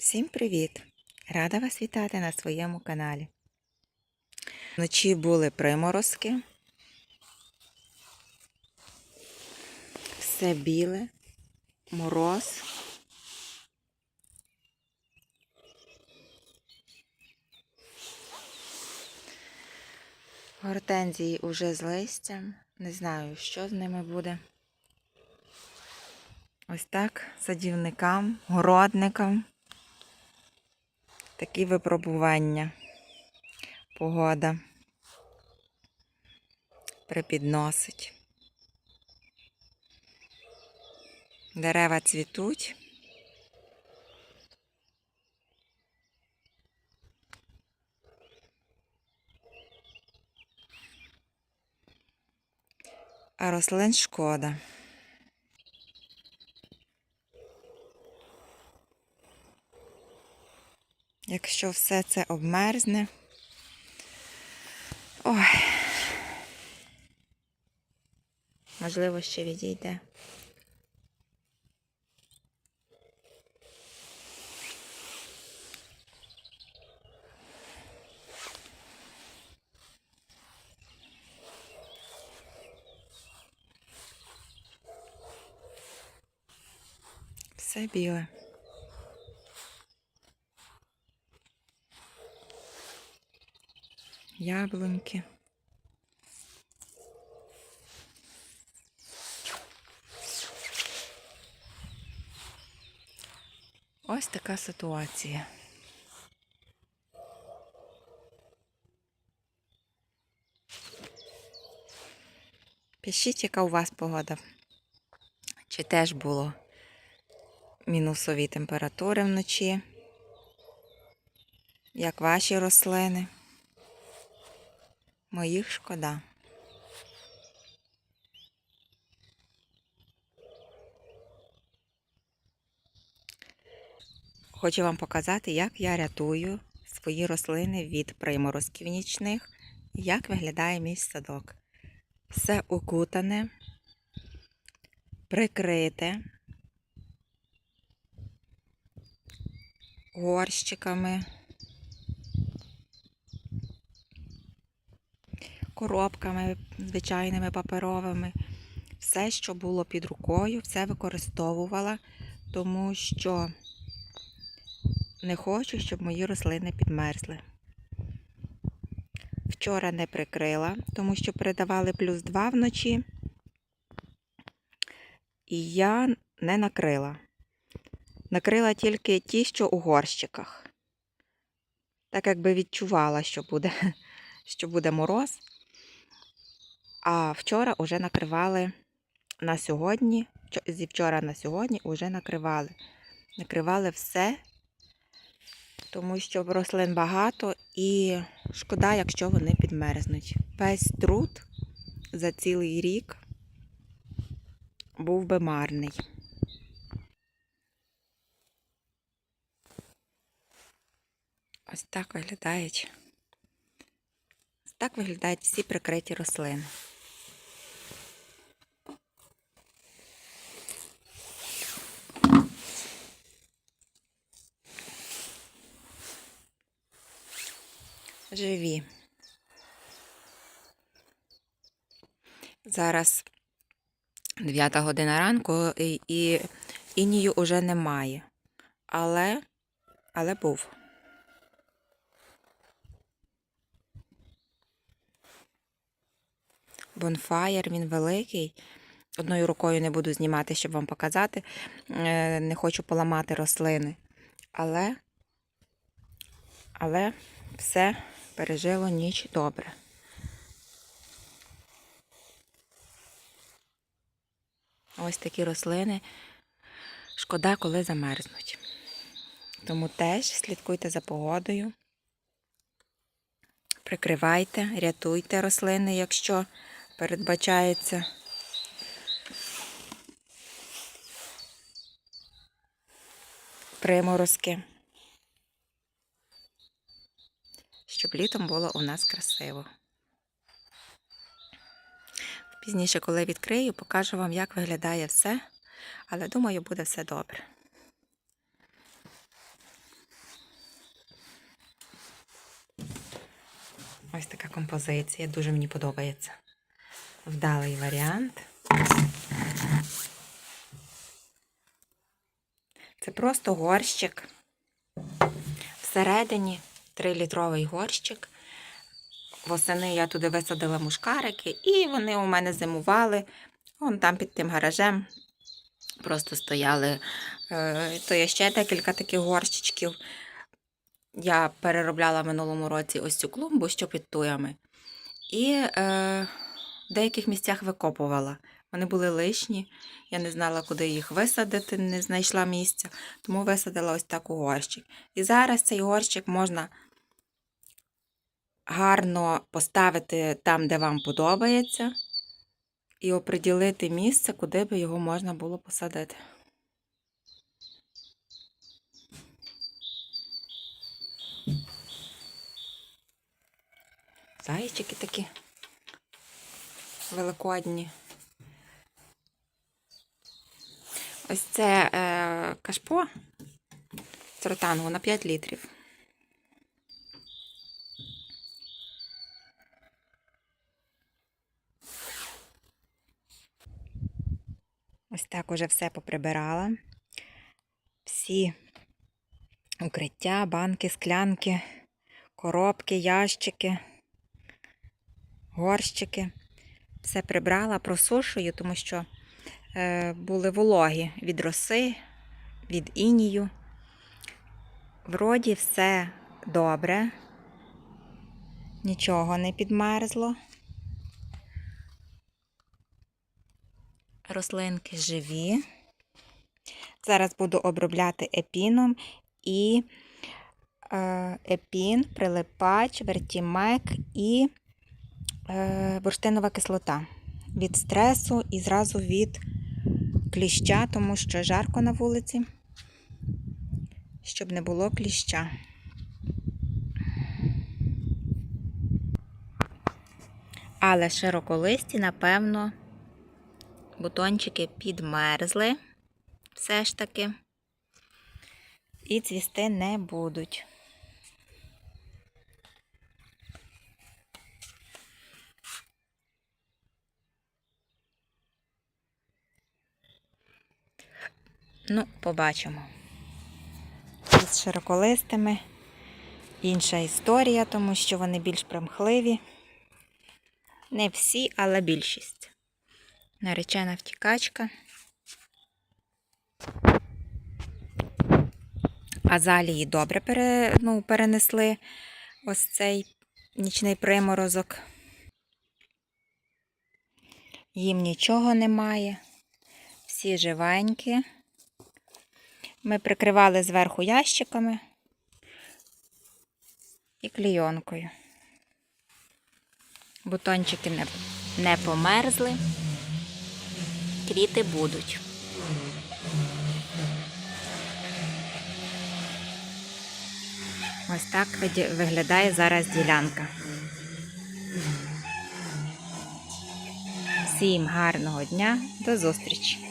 Всім привіт! Рада вас вітати на своєму каналі. Вночі були приморозки. Все біле, мороз. Гортензії уже з листям. Не знаю, що з ними буде. Ось так садівникам, городникам. Такі випробування. Погода припідносить. Дерева цвітуть. А рослин шкода. Якщо все це обмерзне. Ой. Можливо, ще відійде. Все біле. Яблуньки. Ось така ситуація. Пишіть, яка у вас погода. Чи теж було мінусові температури вночі? Як ваші рослини? Моїх шкода. Хочу вам показати, як я рятую свої рослини від приморозків нічних, як виглядає мій садок. Все укутане, прикрите горщиками. Коробками звичайними паперовими. Все, що було під рукою, все використовувала, тому що не хочу, щоб мої рослини підмерзли. Вчора не прикрила, тому що передавали плюс 2 вночі. І я не накрила. Накрила тільки ті, що у горщиках. Так якби відчувала, що буде, що буде мороз. А вчора вже накривали на сьогодні, зі вчора на сьогодні вже накривали. Накривали все, тому що рослин багато і шкода, якщо вони підмерзнуть. Весь труд за цілий рік був би марний. Ось так виглядають. Так виглядають всі прикриті рослини. Живі. Зараз 9 година ранку і, і інію вже немає. Але, але був. Бонфаєр, він великий. Одною рукою не буду знімати, щоб вам показати. Е, не хочу поламати рослини. Але, але все пережило ніч добре. Ось такі рослини. Шкода, коли замерзнуть. Тому теж слідкуйте за погодою. Прикривайте, рятуйте рослини, якщо передбачається. Приморозки. щоб літом було у нас красиво. Пізніше, коли відкрию, покажу вам, як виглядає все, але думаю, буде все добре. Ось така композиція, дуже мені подобається. Вдалий варіант. Це просто горщик. Всередині 3-літровий горщик. Восени я туди висадила мушкарики, і вони у мене зимували. Вон там під тим гаражем просто стояли. Е, То є ще декілька таких горщичків. Я переробляла минулому році ось цю клумбу, що під туями. І е, в деяких місцях викопувала. Вони були лишні. Я не знала, куди їх висадити, не знайшла місця, тому висадила ось так у горщик. І зараз цей горщик можна гарно поставити там, де вам подобається, і оприділити місце, куди би його можна було посадити. Зайчики такі великодні. Ось це е, кашпо з ротангу на 5 літрів. Ось так уже все поприбирала. Всі укриття, банки, склянки, коробки, ящики, горщики. Все прибрала, просушую, тому що е, були вологі від роси, від інію. Вроді все добре, нічого не підмерзло. Рослинки живі. Зараз буду обробляти епіном і е, епін, прилипач, вертімек і е, бурштинова кислота від стресу і зразу від кліща, тому що жарко на вулиці, щоб не було кліща. Але широколисті, напевно, бутончики підмерзли все ж таки. І цвісти не будуть. Ну, побачимо. З широколистими інша історія, тому що вони більш примхливі. Не всі, але більшість. Наречена втікачка. Азалії добре пере, ну, перенесли ось цей нічний приморозок. Їм нічого немає. Всі живенькі. Ми прикривали зверху ящиками і клійонкою. Бутончики не, не померзли, квіти будуть. Ось так виглядає зараз ділянка. Всім гарного дня, до зустрічі!